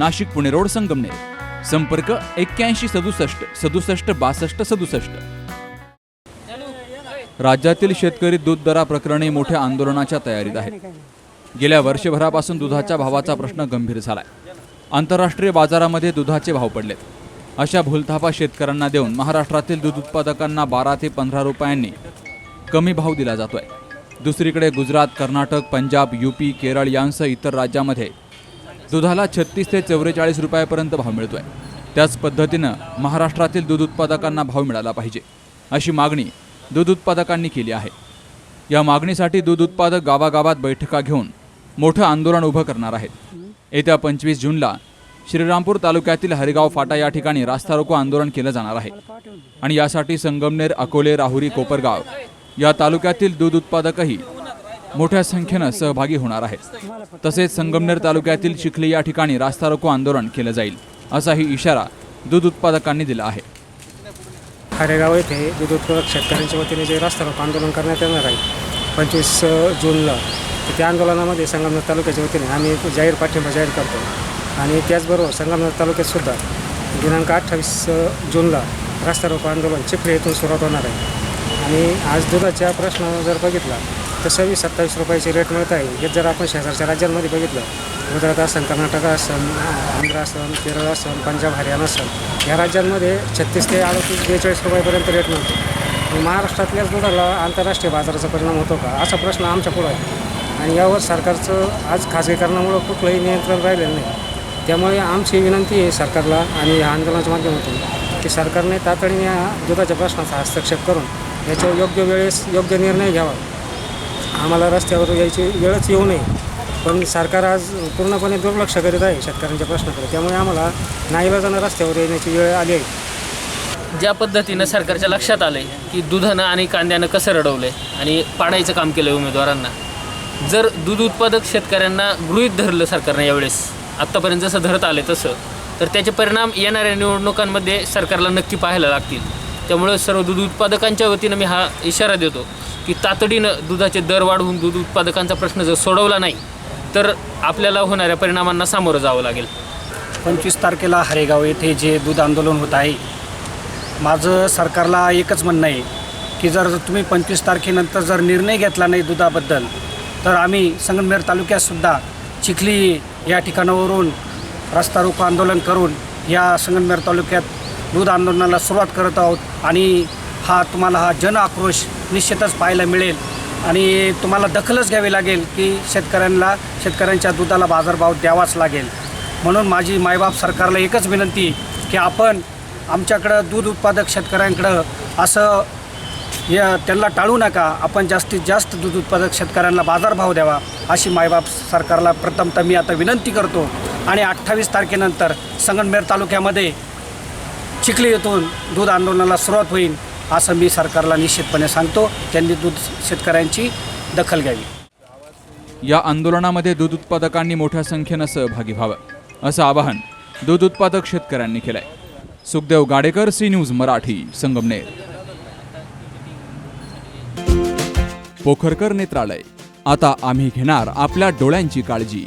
Nashik Pune road Sangamner. संपर्क एक्क्याऐंशी सदुसष्ट सदुसष्ट बासष्ट सदुसष्ट. राज्यातील शेतकरी दूध दराप्रकरणी मोठ्या आंदोलनाच्या तयारीत आहेत. गेल्या वर्षभरापासून दुधाच्या भावाचा प्रश्न गंभीर झालाय. आंतरराष्ट्रीय बाजारामध्ये दुधाचे भाव पडलेत. अशा भूलथापा शेतकऱ्यांना देऊन महाराष्ट्रातील दूध उत्पादकांना बारा ते पंधरा रुपयांनी कमी भाव दिला जातोय. दुसरीकडे गुजरात कर्नाटक पंजाब यूपी केरळ यांसह इतर राज्यामध्ये दुधाला छत्तीस ते चौवेचाळीस रुपयापर्यंत भाव मिळतोय. त्याच पद्धतीनं महाराष्ट्रातील दूध उत्पादकांना भाव मिळाला पाहिजे अशी मागणी दूध उत्पादकांनी केली आहे. या मागणीसाठी दूध उत्पादक गावागावात बैठका घेऊन मोठं आंदोलन उभं करणार आहेत. येत्या पंचवीस जूनला श्रीरामपूर तालुक्यातील हरिगाव फाटा या ठिकाणी रास्ता रोको आंदोलन केलं जाणार आहे. आणि यासाठी संगमनेर अकोले राहुरी कोपरगाव या तालुक्यातील दूध उत्पादकही मोठ्या संख्येनं सहभागी होणार आहेत. तसेच संगमनेर तालुक्यातील चिखली या ठिकाणी रास्ता रोको आंदोलन केलं जाईल असाही इशारा दूध उत्पादकांनी दिला आहे. खारेगाव येथे दूध उत्पादक शेतकऱ्यांच्या वतीने जे रास्ता रोको आंदोलन करण्यात येणार आहे पंचवीस जूनला तर त्या आंदोलनामध्ये संगमनेर तालुक्याच्या वतीने आम्ही जाहीर पाठिंबा जाहीर करतो. आणि त्याचबरोबर संगमनेर तालुक्यात सुद्धा दिनांक अठ्ठावीस जूनला रास्ता रोको आंदोलन चिखली येथून सुरुवात होणार आहे. आणि आज दुधाच्या प्रश्न जर बघितला तर सव्वीस सत्तावीस रुपयाचे रेट मिळत आहे. हे जर आपण शेजारच्या राज्यांमध्ये बघितलं गुजरात असेल कर्नाटक असेल आंध्र असेल केरळ असेल पंजाब हरियाणा असेल या राज्यांमध्ये छत्तीस ते अडतीस बेचाळीस रुपयापर्यंत रेट मिळतो. आणि महाराष्ट्रातल्याच दुधाला आंतरराष्ट्रीय बाजाराचा परिणाम होतो का? असा प्रश्न आमच्या पुढं आहे. आणि यावर सरकारचं आज खाजगीकरणामुळं कुठलंही नियंत्रण राहिलेलं नाही. त्यामुळे आमची विनंती आहे सरकारला आणि या आंदोलनाच्या माध्यमातून की सरकारने तातडीने या दुधाच्या प्रश्नाचा हस्तक्षेप करून याच्यावर योग्य वेळेस योग्य निर्णय घ्यावा. आम्हाला रस्त्यावर यायची वेळच येऊ नये. पण सरकार आज पूर्णपणे दुर्लक्ष करीत आहे शेतकऱ्यांच्या प्रश्नाकडे. त्यामुळे आम्हाला नाईलाजानं रस्त्यावर येण्याची वेळ आली आहे. ज्या पद्धतीनं सरकारच्या लक्षात आलं आहे की दुधानं आणि कांद्यानं कसं रडवलं आहे आणि पाडायचं काम केलं आहे उमेदवारांना जर दूध उत्पादक शेतकऱ्यांना गृहीत धरलं सरकारनं यावेळेस आत्तापर्यंत जसं धरत आले तसं तर त्याचे परिणाम येणाऱ्या निवडणुकांमध्ये सरकारला नक्की पाहायला लागतील. त्यामुळे सर्व दूध उत्पादकांच्या वतीनं मी हा इशारा देतो की तातडीनं दुधाचे दर वाढवून दूध उत्पादकांचा प्रश्न जर सोडवला नाही तर आपल्याला होणाऱ्या परिणामांना सामोरं जावं लागेल. पंचवीस तारखेला हरेगाव येथे जे दूध आंदोलन होत आहे माझं सरकारला एकच म्हणणं आहे की जर तुम्ही पंचवीस तारखेनंतर जर निर्णय घेतला नाही दुधाबद्दल तर आम्ही संगमनेर तालुक्यातसुद्धा चिखली या ठिकाणावरून रस्ता रोको आंदोलन करून या संगमनेर तालुक्यात दूध आंदोलनाला सुरुवात करत आहोत आणि हा तुम्हाला हा जन आक्रोश निश्चितच पाहायला मिळेल. आणि तुम्हाला दखलच घ्यावी लागेल की शेतकऱ्यांना शेतकऱ्यांच्या दुधाला बाजारभाव द्यावाच लागेल. म्हणून माझी मायबाप सरकारला एकच विनंती की आपण आमच्याकडं दूध उत्पादक शेतकऱ्यांकडं असं या त्यांना टाळू नका. आपण जास्तीत जास्त दूध उत्पादक शेतकऱ्यांना बाजारभाव द्यावा अशी मायबाप सरकारला प्रथमतः मी आता विनंती करतो. आणि अठ्ठावीस तारखेनंतर संगमनेर तालुक्यामध्ये चिखली येथून दूध आंदोलनाला सुरुवात होईल असं मी सरकारला निश्चितपणे सांगतो. त्यांनी दूध शेतकऱ्यांची दखल घ्यावी. या आंदोलनामध्ये दूध उत्पादकांनी मोठ्या संख्येनं सहभागी व्हावं असं आवाहन दूध उत्पादक शेतकऱ्यांनी केलंय. Sukhdev Gadekar C news Marathi Sangamner. Pokharkar Netralaya आता आम्ही घेणार आपल्या डोळ्यांची काळजी.